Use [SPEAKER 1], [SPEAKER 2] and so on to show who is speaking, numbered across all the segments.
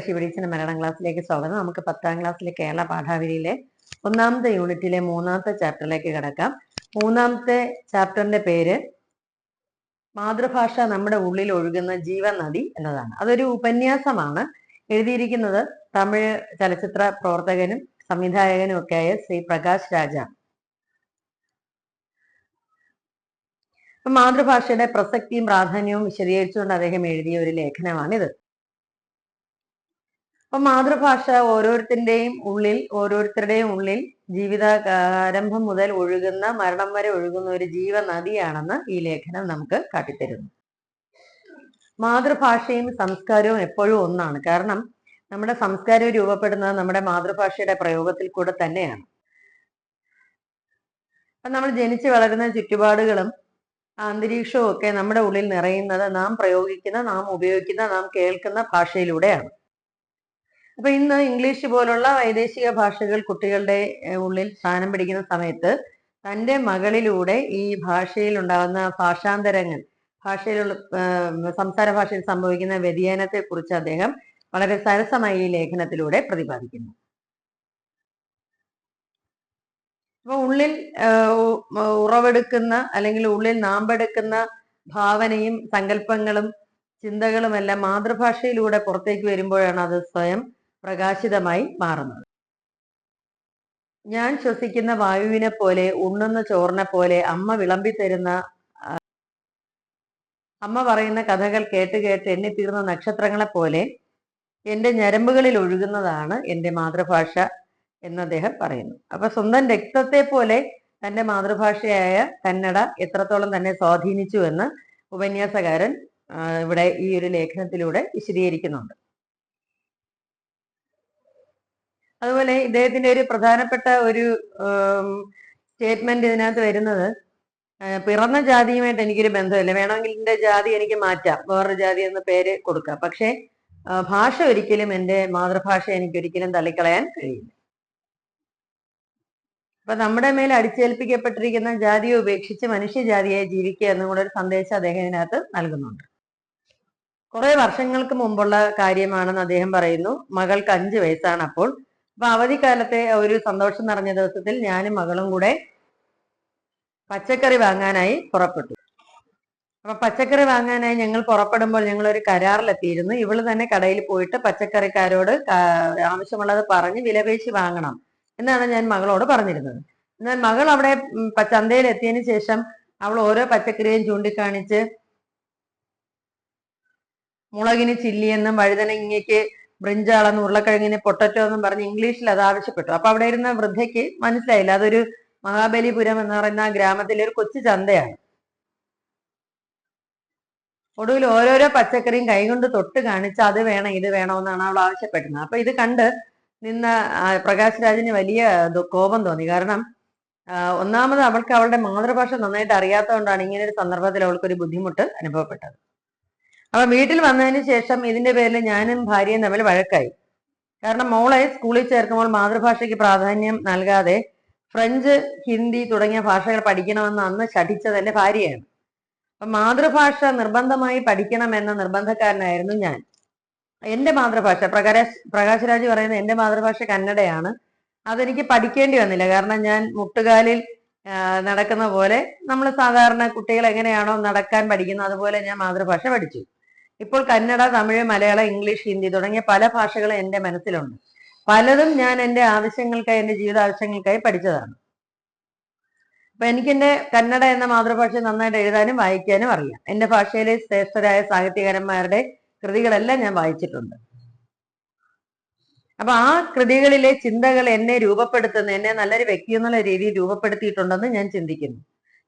[SPEAKER 1] ശിവടീച്ചന്റെ മലയാളം ക്ലാസ്സിലേക്ക് സ്വാഗതം. നമുക്ക് പത്താം ക്ലാസ്സിലെ കേരള പാഠാവലിയിലെ ഒന്നാമത്തെ യൂണിറ്റിലെ മൂന്നാമത്തെ ചാപ്റ്ററിലേക്ക് കിടക്കാം. മൂന്നാമത്തെ ചാപ്റ്ററിന്റെ പേര് മാതൃഭാഷ നമ്മുടെ ഉള്ളിൽ ഒഴുകുന്ന ജീവനദി എന്നതാണ്. അതൊരു ഉപന്യാസമാണ്. എഴുതിയിരിക്കുന്നത് തമിഴ് ചലച്ചിത്ര പ്രവർത്തകനും സംവിധായകനും ഒക്കെയായ ശ്രീ പ്രകാശ് അപ്പൊ മാതൃഭാഷയുടെ പ്രസക്തിയും പ്രാധാന്യവും വിശദീകരിച്ചുകൊണ്ട് അദ്ദേഹം എഴുതിയ ഒരു ലേഖനമാണിത്. അപ്പൊ മാതൃഭാഷ ഓരോരുത്തരുടെയും ഉള്ളിൽ ഓരോരുത്തരുടെയും ഉള്ളിൽ ജീവിത ആരംഭം മുതൽ ഒഴുകുന്ന മരണം വരെ ഒഴുകുന്ന ഒരു ജീവനദിയാണെന്ന് ഈ ലേഖനം നമുക്ക് കാട്ടിത്തരുന്നു. മാതൃഭാഷയും സംസ്കാരവും എപ്പോഴും ഒന്നാണ്. കാരണം നമ്മുടെ സംസ്കാരം രൂപപ്പെടുന്നത് നമ്മുടെ മാതൃഭാഷയുടെ പ്രയോഗത്തിൽ കൂടെ തന്നെയാണ്. അപ്പൊ നമ്മൾ ജനിച്ചു വളരുന്ന ചുറ്റുപാടുകളും അന്തരീക്ഷവും ഒക്കെ നമ്മുടെ ഉള്ളിൽ നിറയുന്നത് നാം പ്രയോഗിക്കുന്ന നാം ഉപയോഗിക്കുന്ന നാം കേൾക്കുന്ന ഭാഷയിലൂടെയാണ്. അപ്പൊ ഇന്ന് ഇംഗ്ലീഷ് പോലുള്ള വൈദേശിക ഭാഷകൾ കുട്ടികളുടെ ഉള്ളിൽ സ്ഥാനം പിടിക്കുന്ന സമയത്ത് തന്റെ മകളിലൂടെ ഈ ഭാഷയിൽ ഉണ്ടാകുന്ന ഭാഷാന്തരങ്ങൾ ഭാഷയിലുള്ള സംസാര ഭാഷയിൽ സംഭവിക്കുന്ന വ്യതിയാനത്തെ കുറിച്ച് അദ്ദേഹം വളരെ സരസമായി ഈ ലേഖനത്തിലൂടെ പ്രതിപാദിക്കുന്നു. അപ്പൊ ഉള്ളിൽ ഉറവെടുക്കുന്ന അല്ലെങ്കിൽ ഉള്ളിൽ നാമ്പെടുക്കുന്ന ഭാവനയും സങ്കല്പങ്ങളും ചിന്തകളുമെല്ലാം മാതൃഭാഷയിലൂടെ പുറത്തേക്ക് വരുമ്പോഴാണ് അത് സ്വയം പ്രകാശിതമായി മാറുന്നത്. ഞാൻ ശ്വസിക്കുന്ന വായുവിനെ പോലെ ഉണ്ണുന്ന ചോറിനെ പോലെ അമ്മ വിളമ്പി തരുന്ന അമ്മ പറയുന്ന കഥകൾ കേട്ട് കേട്ട് എണ്ണിത്തീർന്ന നക്ഷത്രങ്ങളെ പോലെ എന്റെ ഞരമ്പുകളിൽ ഒഴുകുന്നതാണ് എന്റെ മാതൃഭാഷ എന്ന് അദ്ദേഹം പറയുന്നു. അപ്പൊ സ്വന്തം രക്തത്തെ പോലെ തന്റെ മാതൃഭാഷയായ കന്നഡ എത്രത്തോളം തന്നെ സ്വാധീനിച്ചു എന്ന് ഉപന്യാസകാരൻ ഇവിടെ ഈ ഒരു ലേഖനത്തിലൂടെ വിശദീകരിക്കുന്നുണ്ട്. അതുപോലെ ഇദ്ദേഹത്തിന്റെ ഒരു പ്രധാനപ്പെട്ട ഒരു സ്റ്റേറ്റ്മെന്റ് ഇതിനകത്ത് വരുന്നത് പിറന്ന ജാതിയുമായിട്ട് എനിക്കൊരു ബന്ധമില്ല. വേണമെങ്കിൽ എന്റെ ജാതി എനിക്ക് മാറ്റാം. വേറൊരു ജാതി എന്ന പേര് കൊടുക്കാം. പക്ഷേ ഭാഷ ഒരിക്കലും എന്റെ മാതൃഭാഷ എനിക്ക് ഒരിക്കലും തള്ളിക്കളയാൻ കഴിയില്ല. അപ്പൊ നമ്മുടെ മേൽ അടിച്ചേൽപ്പിക്കപ്പെട്ടിരിക്കുന്ന ജാതിയെ ഉപേക്ഷിച്ച് മനുഷ്യജാതിയായി ജീവിക്കുക എന്നും കൂടെ ഒരു സന്ദേശം അദ്ദേഹം ഇതിനകത്ത് നൽകുന്നുണ്ട്. കുറെ വർഷങ്ങൾക്ക് മുമ്പുള്ള കാര്യമാണെന്ന് അദ്ദേഹം പറയുന്നു. മകൾക്ക് അഞ്ചു വയസ്സാണ് അപ്പോൾ അപ്പൊ അവധിക്കാലത്തെ ഒരു സന്തോഷം നിറഞ്ഞ ദിവസത്തിൽ ഞാനും മകളും കൂടെ പച്ചക്കറി വാങ്ങാനായി പുറപ്പെട്ടു. അപ്പൊ പച്ചക്കറി വാങ്ങാനായി ഞങ്ങൾ പുറപ്പെടുമ്പോൾ ഞങ്ങൾ ഒരു കരാറിലെത്തിയിരുന്നു. ഇവൾ തന്നെ കടയിൽ പോയിട്ട് പച്ചക്കറിക്കാരോട് ആവശ്യമുള്ളത് പറഞ്ഞ് വിലപേശി വാങ്ങണം എന്നാണ് ഞാൻ മകളോട് പറഞ്ഞിരുന്നത്. എന്നാൽ മകൾ അവിടെ ചന്തയിൽ എത്തിയതിനു ശേഷം അവൾ ഓരോ പച്ചക്കറിയും ചൂണ്ടിക്കാണിച്ച് മുളകിന് ചില്ലിയെന്നും വഴുതനങ്ങയ്ക്ക് ബ്രിഞ്ചാളെന്നും ഉരുളക്കിഴങ്ങിനെ പൊട്ടറ്റോ എന്നും പറഞ്ഞ് ഇംഗ്ലീഷിൽ അത് ആവശ്യപ്പെട്ടു. അപ്പൊ അവിടെ ഇരുന്ന വൃദ്ധയ്ക്ക് മനസ്സിലായില്ല. അതൊരു മഹാബലിപുരം എന്ന് പറയുന്ന ഗ്രാമത്തിലെ ഒരു കൊച്ചു ചന്തയാണ്. ഒടുവിൽ ഓരോരോ പച്ചക്കറിയും കൈകൊണ്ട് തൊട്ട് കാണിച്ച് അത് വേണം ഇത് വേണമെന്നാണ് അവൾ ആവശ്യപ്പെടുന്നത്. അപ്പൊ ഇത് കണ്ട് നിന്ന പ്രകാശ് രാജിന് വലിയ കോപം തോന്നി. കാരണം ഒന്നാമത് അവൾക്ക് അവളുടെ മാതൃഭാഷ നന്നായിട്ട് അറിയാത്തതുകൊണ്ടാണ് ഇങ്ങനെ ഒരു സന്ദർഭത്തിൽ അവൾക്കൊരു ബുദ്ധിമുട്ട് അനുഭവപ്പെട്ടത്. അപ്പൊ വീട്ടിൽ വന്നതിന് ശേഷം ഇതിന്റെ പേരിൽ ഞാനും ഭാര്യയും തമ്മിൽ വഴക്കായി. കാരണം മോളെ സ്കൂളിൽ ചേർക്കുമ്പോൾ മാതൃഭാഷയ്ക്ക് പ്രാധാന്യം നൽകാതെ ഫ്രഞ്ച് ഹിന്ദി തുടങ്ങിയ ഭാഷകൾ പഠിക്കണമെന്ന് അന്ന് ശഠിച്ചത് എന്റെ ഭാര്യയാണ്. അപ്പൊ മാതൃഭാഷ നിർബന്ധമായി പഠിക്കണമെന്ന നിർബന്ധക്കാരനായിരുന്നു ഞാൻ. എന്റെ മാതൃഭാഷ പ്രകാശ് പ്രകാശ് രാജ് പറയുന്നത് എന്റെ മാതൃഭാഷ കന്നഡയാണ്. അതെനിക്ക് പഠിക്കേണ്ടി വന്നില്ല. കാരണം ഞാൻ മുട്ടുകാലിൽ നടക്കുന്ന പോലെ നമ്മൾ സാധാരണ കുട്ടികൾ എങ്ങനെയാണോ നടക്കാൻ പഠിക്കുന്നത് അതുപോലെ ഞാൻ മാതൃഭാഷ പഠിച്ചു. ഇപ്പോൾ കന്നഡ തമിഴ് മലയാളം ഇംഗ്ലീഷ് ഹിന്ദി തുടങ്ങിയ പല ഭാഷകളും എന്റെ മനസ്സിലുണ്ട്. പലതും ഞാൻ എന്റെ ആവശ്യങ്ങൾക്കായി എന്റെ ജീവിത ആവശ്യങ്ങൾക്കായി പഠിച്ചതാണ്. അപ്പൊ എനിക്കെന്റെ കന്നഡ എന്ന മാതൃഭാഷ നന്നായിട്ട് എഴുതാനും വായിക്കാനും അറിയാം. എന്റെ ഭാഷയിലെ ശ്രേഷ്ഠരായ സാഹിത്യകാരന്മാരുടെ കൃതികളെല്ലാം ഞാൻ വായിച്ചിട്ടുണ്ട്. അപ്പൊ ആ കൃതികളിലെ ചിന്തകൾ എന്നെ രൂപപ്പെടുത്തുന്ന എന്നെ നല്ലൊരു വ്യക്തി എന്നുള്ള രീതിയിൽ രൂപപ്പെടുത്തിയിട്ടുണ്ടെന്ന് ഞാൻ ചിന്തിക്കുന്നു.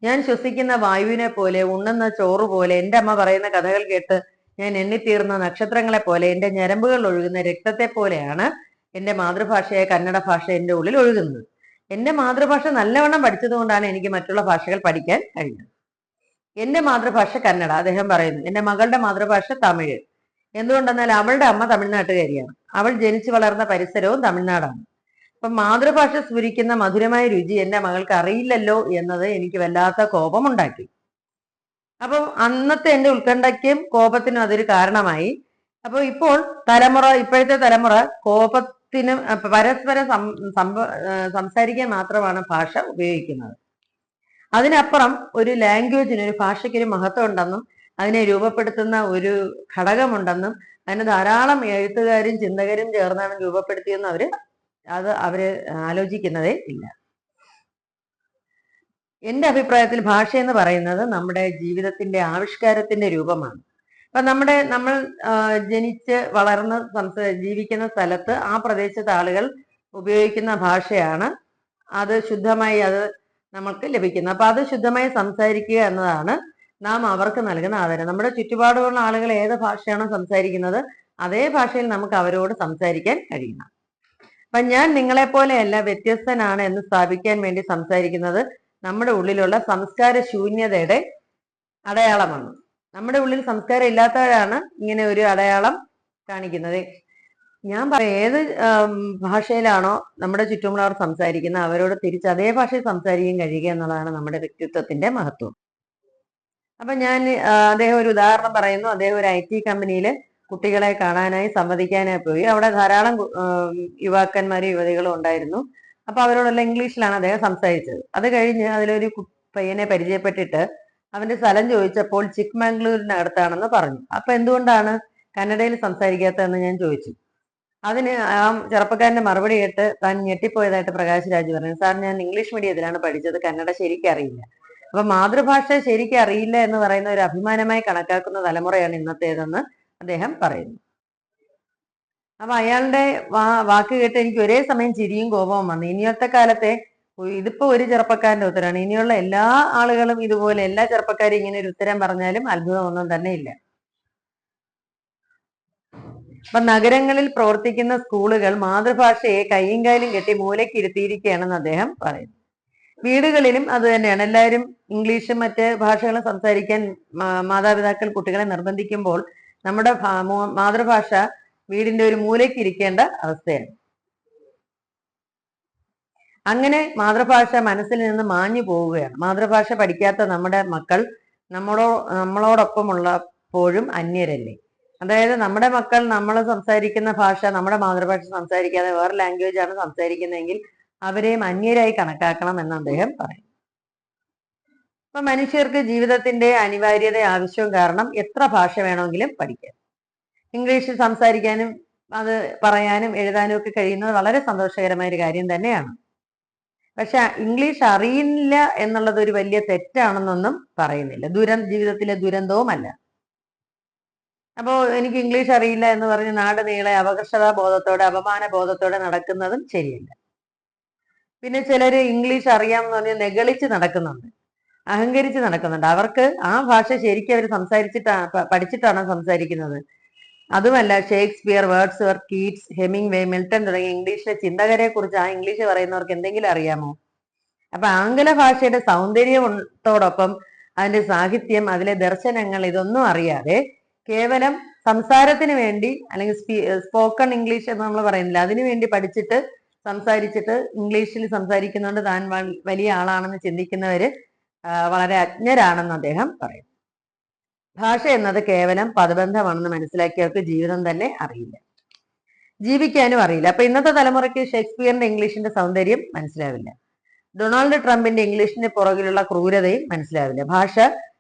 [SPEAKER 1] ഞാൻ ശ്വസിക്കുന്ന വായുവിനെ പോലെ ഉണ്ണുന്ന ചോറ് പോലെ എന്റെ അമ്മ പറയുന്ന കഥകൾ കേട്ട് ഞാൻ എണ്ണിത്തീർന്ന നക്ഷത്രങ്ങളെ പോലെ എന്റെ ഞരമ്പുകൾ ഒഴുകുന്ന രക്തത്തെ പോലെയാണ് എന്റെ മാതൃഭാഷയായ കന്നഡ ഭാഷ എന്റെ ഉള്ളിൽ ഒഴുകുന്നത്. എന്റെ മാതൃഭാഷ നല്ലവണ്ണം പഠിച്ചതുകൊണ്ടാണ് എനിക്ക് മറ്റുള്ള ഭാഷകൾ പഠിക്കാൻ കഴിഞ്ഞത്. എന്റെ മാതൃഭാഷ കന്നഡ അദ്ദേഹം പറയുന്നു. എന്റെ മകളുടെ മാതൃഭാഷ തമിഴ്. എന്തുകൊണ്ടെന്നാൽ അവളുടെ അമ്മ തമിഴ്നാട്ടുകാരിയാണ്. അവൾ ജനിച്ചു വളർന്ന പരിസരവും തമിഴ്നാടാണ്. അപ്പൊ മാതൃഭാഷ സ്ഫുരിക്കുന്ന മധുരമായ രുചി എന്റെ മകൾക്ക് അറിയില്ലല്ലോ എന്നത് എനിക്ക് വല്ലാത്ത കോപമുണ്ടാക്കി. അപ്പം അന്നത്തെ എന്റെ ഉത്കണ്ഠയ്ക്കും കോപത്തിനും അതൊരു കാരണമായി. അപ്പോൾ ഇപ്പോൾ തലമുറ ഇപ്പോഴത്തെ തലമുറ കോപത്തിനും പരസ്പരം സംസാരിക്കാൻ മാത്രമാണ് ഭാഷ ഉപയോഗിക്കുന്നത്. അതിനപ്പുറം ഒരു ലാംഗ്വേജിന് ഒരു ഭാഷയ്ക്ക് ഒരു മഹത്വം ഉണ്ടെന്നും അതിനെ രൂപപ്പെടുത്തുന്ന ഒരു ഘടകമുണ്ടെന്നും അതിന് ധാരാളം എഴുത്തുകാരും ചിന്തകരും ചേർന്നാണ് രൂപപ്പെടുത്തിയെന്ന് അവർ അത് അവർ ആലോചിക്കുന്നതേ ഇല്ല. എന്റെ അഭിപ്രായത്തിൽ ഭാഷ എന്ന് പറയുന്നത് നമ്മുടെ ജീവിതത്തിന്റെ ആവിഷ്കാരത്തിന്റെ രൂപമാണ്. അപ്പൊ നമ്മുടെ നമ്മൾ ജനിച്ച് വളർന്ന് സംസാ ജീവിക്കുന്ന സ്ഥലത്ത് ആ പ്രദേശത്തെ ആളുകൾ ഉപയോഗിക്കുന്ന ഭാഷയാണ് അത് ശുദ്ധമായി അത് നമുക്ക് ലഭിക്കുന്നത്. അപ്പൊ അത് ശുദ്ധമായി സംസാരിക്കുക എന്നതാണ് നാം അവർക്ക് നൽകുന്ന ആദരം. നമ്മുടെ ചുറ്റുപാടുമുള്ള ആളുകൾ ഏത് ഭാഷയാണോ സംസാരിക്കുന്നത് അതേ ഭാഷയിൽ നമുക്ക് അവരോട് സംസാരിക്കാൻ കഴിയണം അപ്പൊ ഞാൻ നിങ്ങളെ പോലെയല്ല വ്യത്യസ്തനാണ് എന്ന് സ്ഥാപിക്കാൻ വേണ്ടി സംസാരിക്കുന്നത് നമ്മുടെ ഉള്ളിലുള്ള സംസ്കാര ശൂന്യതയുടെ അടയാളമാണ്. നമ്മുടെ ഉള്ളിൽ സംസ്കാരം ഇല്ലാത്തവരാണ് ഇങ്ങനെ ഒരു അടയാളം കാണിക്കുന്നത്. ഞാൻ പറയാം ഏത് ഭാഷയിലാണോ നമ്മുടെ ചുറ്റുമുള്ളവർ സംസാരിക്കുന്നത് അവരോട് തിരിച്ച് അതേ ഭാഷയിൽ സംസാരിക്കാൻ കഴിയുക എന്നുള്ളതാണ് നമ്മുടെ വ്യക്തിത്വത്തിന്റെ മഹത്വം. അപ്പൊ ഞാൻ അദ്ദേഹം ഒരു ഉദാഹരണം പറയുന്നു. അദ്ദേഹം ഒരു ഐ ടി കമ്പനിയിൽ കുട്ടികളെ കാണാനായി സംവദിക്കാനായി പോയി. അവിടെ ധാരാളം യുവാക്കന്മാരും യുവതികളും ഉണ്ടായിരുന്നു. അപ്പൊ അവരോടെല്ലാം ഇംഗ്ലീഷിലാണ് അദ്ദേഹം സംസാരിച്ചത്. അത് കഴിഞ്ഞ് അതിലൊരു പയ്യനെ പരിചയപ്പെട്ടിട്ട് അവന്റെ സ്ഥലം ചോദിച്ചപ്പോൾ ചിക്മംഗ്ലൂരിനടുത്താണെന്ന് പറഞ്ഞു. അപ്പൊ എന്തുകൊണ്ടാണ് കന്നഡയിൽ സംസാരിക്കാത്തതെന്ന് ഞാൻ ചോദിച്ചു. അതിന് ആ ചെറുപ്പക്കാരന്റെ മറുപടി കേട്ട് താൻ ഞെട്ടിപ്പോയതായിട്ട് പ്രകാശ് രാജ് പറഞ്ഞു. സാർ ഞാൻ ഇംഗ്ലീഷ് മീഡിയത്തിലാണ് പഠിച്ചത്. കന്നഡ ശരിക്കും അറിയില്ല. അപ്പൊ മാതൃഭാഷ ശരിക്കും അറിയില്ല എന്ന് പറയുന്ന ഒരു അഭിമാനമായി കണക്കാക്കുന്ന തലമുറയാണ് ഇന്നത്തേതെന്ന് അദ്ദേഹം പറയുന്നു. അപ്പൊ അയാളുടെ വാ വാക്ക് കേട്ട് എനിക്ക് ഒരേ സമയം ചിരിയും കോപവും വന്നു. ഇനിയത്തെ കാലത്തെ ഇതിപ്പോ ഒരു ചെറുപ്പക്കാരന്റെ ഉത്തരമാണ് ഇനിയുള്ള എല്ലാ ആളുകളും ഇതുപോലെ എല്ലാ ചെറുപ്പക്കാരും ഇങ്ങനെ ഒരു ഉത്തരം പറഞ്ഞാലും അത്ഭുതമൊന്നും തന്നെ ഇല്ല. അപ്പൊ നഗരങ്ങളിൽ പ്രവർത്തിക്കുന്ന സ്കൂളുകൾ മാതൃഭാഷയെ കയ്യും കാലും കെട്ടി മൂലയ്ക്ക് ഇരുത്തിയിരിക്കുകയാണെന്ന് അദ്ദേഹം പറയുന്നു. വീടുകളിലും അത് തന്നെയാണ്. എല്ലാവരും ഇംഗ്ലീഷും മറ്റ് ഭാഷകളും സംസാരിക്കാൻ മാതാപിതാക്കൾ കുട്ടികളെ നിർബന്ധിക്കുമ്പോൾ നമ്മുടെ മാതൃഭാഷ വീടിന്റെ ഒരു മൂലയ്ക്ക് ഇരിക്കേണ്ട അവസ്ഥയാണ്. അങ്ങനെ മാതൃഭാഷ മനസ്സിൽ നിന്ന് മാഞ്ഞു പോവുകയാണ്. മാതൃഭാഷ പഠിക്കാത്ത നമ്മുടെ മക്കൾ നമ്മളോ നമ്മളോടൊപ്പമുള്ളപ്പോഴും അന്യരല്ലേ? അതായത് നമ്മുടെ മക്കൾ നമ്മൾ സംസാരിക്കുന്ന ഭാഷ നമ്മുടെ മാതൃഭാഷ സംസാരിക്കാതെ വേറെ ലാംഗ്വേജ് ആണ് സംസാരിക്കുന്നതെങ്കിൽ അവരെയും അന്യരായി കണക്കാക്കണം എന്ന് അദ്ദേഹം പറയും. അപ്പൊ മനുഷ്യർക്ക് ജീവിതത്തിന്റെ അനിവാര്യത ആവശ്യവും കാരണം എത്ര ഭാഷ വേണമെങ്കിലും പഠിക്കാം. ഇംഗ്ലീഷിൽ സംസാരിക്കാനും അത് പറയാനും എഴുതാനും ഒക്കെ കഴിയുന്നത് വളരെ സന്തോഷകരമായ ഒരു കാര്യം തന്നെയാണ്. പക്ഷെ ഇംഗ്ലീഷ് അറിയില്ല എന്നുള്ളത് ഒരു വലിയ തെറ്റാണെന്നൊന്നും പറയുന്നില്ല. ദുരന്ത ജീവിതത്തിലെ ദുരന്തവുമല്ല. അപ്പോ എനിക്ക് ഇംഗ്ലീഷ് അറിയില്ല എന്ന് പറഞ്ഞ് നാട് നീളെ അപകർഷതാ ബോധത്തോടെ അപമാന ബോധത്തോടെ നടക്കുന്നതും ശരിയല്ല. പിന്നെ ചിലര് ഇംഗ്ലീഷ് അറിയാമെന്ന് പറഞ്ഞ് നെഗളിച്ച് നടക്കുന്നുണ്ട്. അഹങ്കരിച്ച് നടക്കുന്നുണ്ട്. അവർക്ക് ആ ഭാഷ ശരിക്കും അവർ സംസാരിച്ചിട്ടാണ് പ- പഠിച്ചിട്ടാണ് സംസാരിക്കുന്നത്? അതുമല്ല Shakespeare Wordsworth Keats Hemingway Milton തുടങ്ങിയ ഇംഗ്ലീഷിലെ ചിന്തകരെ കുറിച്ച് ആ ഇംഗ്ലീഷ് പറയുന്നവർക്ക് എന്തെങ്കിലും അറിയാമോ? അപ്പൊ ആംഗല ഭാഷയുടെ സൗന്ദര്യത്തോടൊപ്പം അതിന്റെ സാഹിത്യം അതിലെ ദർശനങ്ങൾ ഇതൊന്നും അറിയാതെ കേവലം സംസാരത്തിന് വേണ്ടി അല്ലെങ്കിൽ സ്പോക്കൺ ഇംഗ്ലീഷ് എന്ന് നമ്മൾ പറയുന്നില്ല. അതിനു വേണ്ടി പഠിച്ചിട്ട് സംസാരിച്ചിട്ട് ഇംഗ്ലീഷിൽ സംസാരിക്കുന്നതുകൊണ്ട് താൻ വലിയ ആളാണെന്ന് ചിന്തിക്കുന്നവര് വളരെ അജ്ഞരാണെന്ന് അദ്ദേഹം പറയും. ഭാഷ എന്നത് കേവലം പദബന്ധമാണെന്ന് മനസ്സിലാക്കിയവർക്ക് ജീവിതം തന്നെ അറിയില്ല. ജീവിക്കാനും അറിയില്ല. അപ്പൊ ഇന്നത്തെ തലമുറയ്ക്ക് ഷേക്സ്പിയറിന്റെ ഇംഗ്ലീഷിന്റെ സൗന്ദര്യം മനസ്സിലാവില്ല. ഡൊണാൾഡ് ട്രംപിന്റെ ഇംഗ്ലീഷിന്റെ പുറകിലുള്ള ക്രൂരതയും മനസ്സിലാവില്ല. ഭാഷ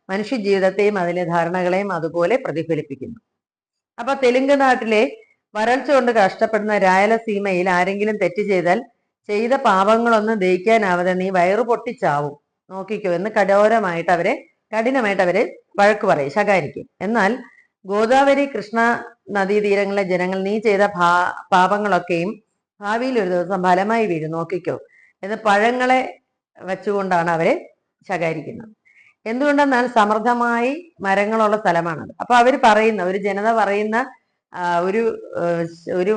[SPEAKER 1] മനുഷ്യ ജീവിതത്തെയും അതിലെ ധാരണകളെയും അതുപോലെ പ്രതിഫലിപ്പിക്കുന്നു. അപ്പൊ തെലുങ്ക് നാട്ടിലെ വരൾച്ച കൊണ്ട് കഷ്ടപ്പെടുന്ന രായലസീമയിൽ ആരെങ്കിലും തെറ്റ് ചെയ്താൽ ചെയ്ത പാപങ്ങളൊന്നും ദഹിക്കാനാവാതെ നീ വയറു പൊട്ടിച്ചാവും നോക്കിക്കോ എന്ന് കഠോരമായിട്ട് അവരെ കഠിനമായിട്ട് അവരെ വഴക്ക് പറയും ശകാരിക്കും. എന്നാൽ ഗോദാവരി കൃഷ്ണ നദീതീരങ്ങളിലെ ജനങ്ങൾ നീ ചെയ്ത ഭാ പാപങ്ങളൊക്കെയും ഭാവിയിൽ ഒരു ദിവസം ഫലമായി വീഴും. നോക്കിക്കോ. എന്ന് പഴങ്ങളെ വെച്ചുകൊണ്ടാണ് അവരെ ശകാരിക്കുന്നത്. എന്തുകൊണ്ടെന്നാൽ സമൃദ്ധമായി മരങ്ങളുള്ള സ്ഥലമാണത്. അപ്പൊ അവർ പറയുന്ന ഒരു ജനത പറയുന്ന ഒരു ഒരു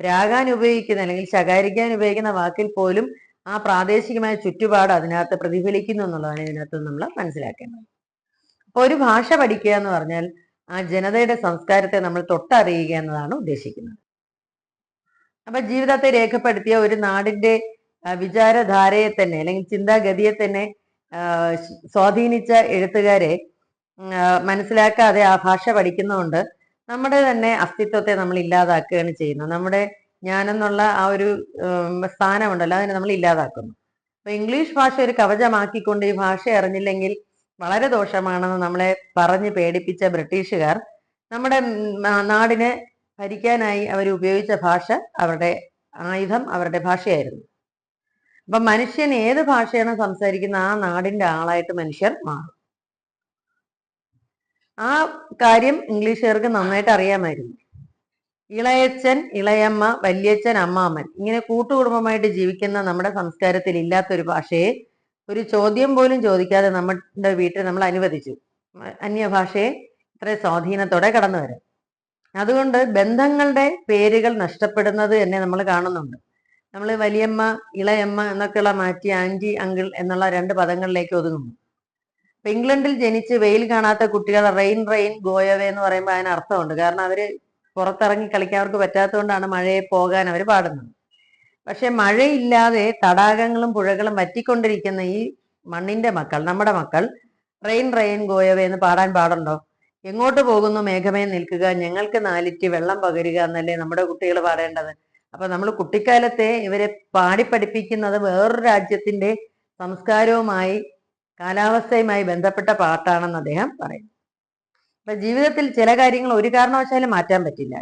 [SPEAKER 1] രാകാൻ ഉപയോഗിക്കുന്ന അല്ലെങ്കിൽ ശകാരിക്കാൻ ഉപയോഗിക്കുന്ന വാക്കിൽ പോലും ആ പ്രാദേശികമായ ചുറ്റുപാട് അതിനകത്ത് പ്രതിഫലിക്കുന്നു എന്നുള്ളതാണ് ഇതിനകത്ത് നമ്മൾ മനസ്സിലാക്കേണ്ടത്. ഒരു ഭാഷ പഠിക്കുക എന്ന് പറഞ്ഞാൽ ആ ജനതയുടെ സംസ്കാരത്തെ നമ്മൾ തൊട്ടറിയുക എന്നതാണ് ഉദ്ദേശിക്കുന്നത്. അപ്പൊ ജീവിതത്തെ രേഖപ്പെടുത്തിയ ഒരു നാടിന്റെ വിചാരധാരയെ തന്നെ അല്ലെങ്കിൽ ചിന്താഗതിയെ തന്നെ സ്വാധീനിച്ച എഴുത്തുകാരെ മനസ്സിലാക്കാതെ ആ ഭാഷ പഠിക്കുന്നതുകൊണ്ട് നമ്മുടെ തന്നെ അസ്തിത്വത്തെ നമ്മൾ ഇല്ലാതാക്കുകയാണ് ചെയ്യുന്നത്. നമ്മുടെ ഞാനെന്നുള്ള ആ ഒരു സ്ഥാനമുണ്ടല്ലോ അതിനെ നമ്മൾ ഇല്ലാതാക്കുന്നു. അപ്പൊ ഇംഗ്ലീഷ് ഭാഷ ഒരു കവചമാക്കിക്കൊണ്ട് ഈ ഭാഷ അറിഞ്ഞില്ലെങ്കിൽ വളരെ ദോഷമാണെന്ന് നമ്മളെ പറഞ്ഞ് പേടിപ്പിച്ച ബ്രിട്ടീഷുകാർ നമ്മുടെ നാടിനെ ഭരിക്കാനായി അവർ ഉപയോഗിച്ച ഭാഷ അവരുടെ ആയുധം അവരുടെ ഭാഷയായിരുന്നു. അപ്പൊ മനുഷ്യൻ ഏത് ഭാഷയാണ് സംസാരിക്കുന്ന ആ നാടിന്റെ ആളായിട്ട് മനുഷ്യർ മാറും. ആ കാര്യം ഇംഗ്ലീഷുകാർക്ക് നന്നായിട്ട് അറിയാമായിരുന്നു. ഇളയച്ചൻ ഇളയമ്മ വല്യച്ഛൻ അമ്മാമ്മൻ ഇങ്ങനെ കൂട്ടുകുടുംബമായിട്ട് ജീവിക്കുന്ന നമ്മുടെ സംസ്കാരത്തിൽ ഇല്ലാത്തൊരു ഭാഷയെ ഒരു ചോദ്യം പോലും ചോദിക്കാതെ നമ്മുടെ വീട്ടിൽ നമ്മൾ അനുവദിച്ചു. അന്യഭാഷയെ ഇത്ര സ്വാധീനത്തോടെ കടന്നു വരാം അതുകൊണ്ട് ബന്ധങ്ങളുടെ പേരുകൾ നഷ്ടപ്പെടുന്നത് തന്നെ നമ്മൾ കാണുന്നുണ്ട്. നമ്മൾ വലിയമ്മ ഇളയമ്മ എന്നൊക്കെയുള്ള മാറ്റി ആന്റി അങ്കിൾ എന്നുള്ള രണ്ട് പദങ്ങളിലേക്ക് ഒതുങ്ങുന്നു. ഇപ്പൊ ഇംഗ്ലണ്ടിൽ ജനിച്ച് വെയിൽ കാണാത്ത കുട്ടികൾ റെയിൻ റെയിൻ ഗോയവേ എന്ന് പറയുമ്പോൾ അതിന് അർത്ഥമുണ്ട്. കാരണം അവർ പുറത്തിറങ്ങി കളിക്കാൻ അവർക്ക് പറ്റാത്തതുകൊണ്ടാണ് മഴയെ പോകാൻ അവർ പാടുന്നത്. പക്ഷെ മഴയില്ലാതെ തടാകങ്ങളും പുഴകളും വറ്റിക്കൊണ്ടിരിക്കുന്ന ഈ മണ്ണിന്റെ മക്കൾ നമ്മുടെ മക്കൾ റെയിൻ റെയിൻ ഗോയവേ എന്ന് പാടാൻ പാടുണ്ടോ? എങ്ങോട്ട് പോകുന്നു മേഘമേ നിൽക്കുക ഞങ്ങൾക്ക് നാലിറ്റി വെള്ളം പകരുക എന്നല്ലേ നമ്മുടെ കുട്ടികൾ പാടേണ്ടത്. അപ്പൊ നമ്മൾ കുട്ടിക്കാലത്തെ ഇവരെ പാടി പഠിപ്പിക്കുന്നത് വേറൊരു രാജ്യത്തിന്റെ സംസ്കാരവുമായി കാലാവസ്ഥയുമായി ബന്ധപ്പെട്ട പാട്ടാണെന്ന് അദ്ദേഹം പറയും അപ്പൊ ജീവിതത്തിൽ ചില കാര്യങ്ങൾ ഒരു കാരണവശാലും മാറ്റാൻ പറ്റില്ല.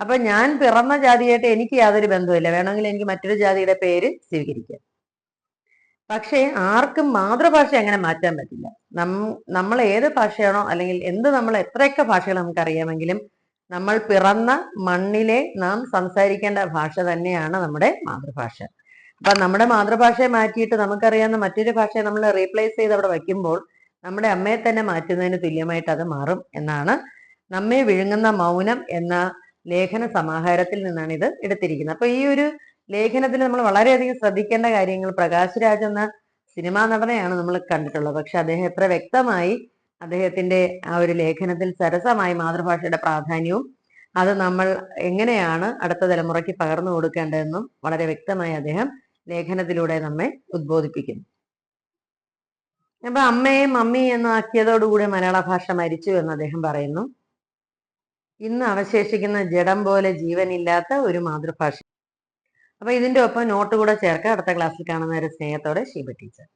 [SPEAKER 1] അപ്പൊ ഞാൻ പിറന്ന ജാതിയായിട്ട് എനിക്ക് യാതൊരു ബന്ധവുമില്ല. വേണമെങ്കിൽ എനിക്ക് മറ്റൊരു ജാതിയുടെ പേര് സ്വീകരിക്കാം. പക്ഷേ ആർക്കും മാതൃഭാഷ അങ്ങനെ മാറ്റാൻ പറ്റില്ല. നം നമ്മൾ ഏത് ഭാഷയാണോ അല്ലെങ്കിൽ എന്ത് നമ്മൾ എത്രയൊക്കെ ഭാഷകൾ നമുക്ക് അറിയാമെങ്കിലും നമ്മൾ പിറന്ന മണ്ണിലെ നാം സംസാരിക്കേണ്ട ഭാഷ തന്നെയാണ് നമ്മുടെ മാതൃഭാഷ. അപ്പൊ നമ്മുടെ മാതൃഭാഷയെ മാറ്റിയിട്ട് നമുക്കറിയാവുന്ന മറ്റൊരു ഭാഷയെ നമ്മൾ റീപ്ലേസ് ചെയ്ത് അവിടെ വയ്ക്കുമ്പോൾ നമ്മുടെ അമ്മയെ തന്നെ മാറ്റുന്നതിന് തുല്യമായിട്ട് അത് മാറും എന്നാണ് നമ്മെ വിഴുങ്ങുന്ന മൗനം എന്ന ലേഖന സമാഹാരത്തിൽ നിന്നാണ് ഇത് എടുത്തിരിക്കുന്നത്. അപ്പൊ ഈ ഒരു ലേഖനത്തിൽ നമ്മൾ വളരെയധികം ശ്രദ്ധിക്കേണ്ട കാര്യങ്ങൾ പ്രകാശ് രാജ് എന്ന സിനിമാ നടനെയാണ് നമ്മൾ കണ്ടിട്ടുള്ളത്. പക്ഷെ അദ്ദേഹം എത്ര വ്യക്തമായി അദ്ദേഹത്തിന്റെ ആ ഒരു ലേഖനത്തിൽ സരസമായി മാതൃഭാഷയുടെ പ്രാധാന്യവും അത് നമ്മൾ എങ്ങനെയാണ് അടുത്ത തലമുറയ്ക്ക് പകർന്നു കൊടുക്കേണ്ടതെന്നും വളരെ വ്യക്തമായി അദ്ദേഹം ലേഖനത്തിലൂടെ നമ്മെ ഉദ്ബോധിപ്പിക്കുന്നു. അപ്പൊ അമ്മയെ മമ്മി എന്ന് ആക്കിയതോടുകൂടി മലയാള ഭാഷ മരിച്ചു എന്ന് അദ്ദേഹം പറയുന്നു. ഇന്ന് അവശേഷിക്കുന്ന ജഡം പോലെ ജീവനില്ലാത്ത ഒരു മാതൃഭാഷ. അപ്പൊ ഇതിന്റെ ഒപ്പം നോട്ട് കൂടെ ചേർക്കുക. അടുത്ത ക്ലാസ്സിൽ കാണുന്ന ഒരു സ്നേഹത്തോടെ ശിബ ടീച്ചർ.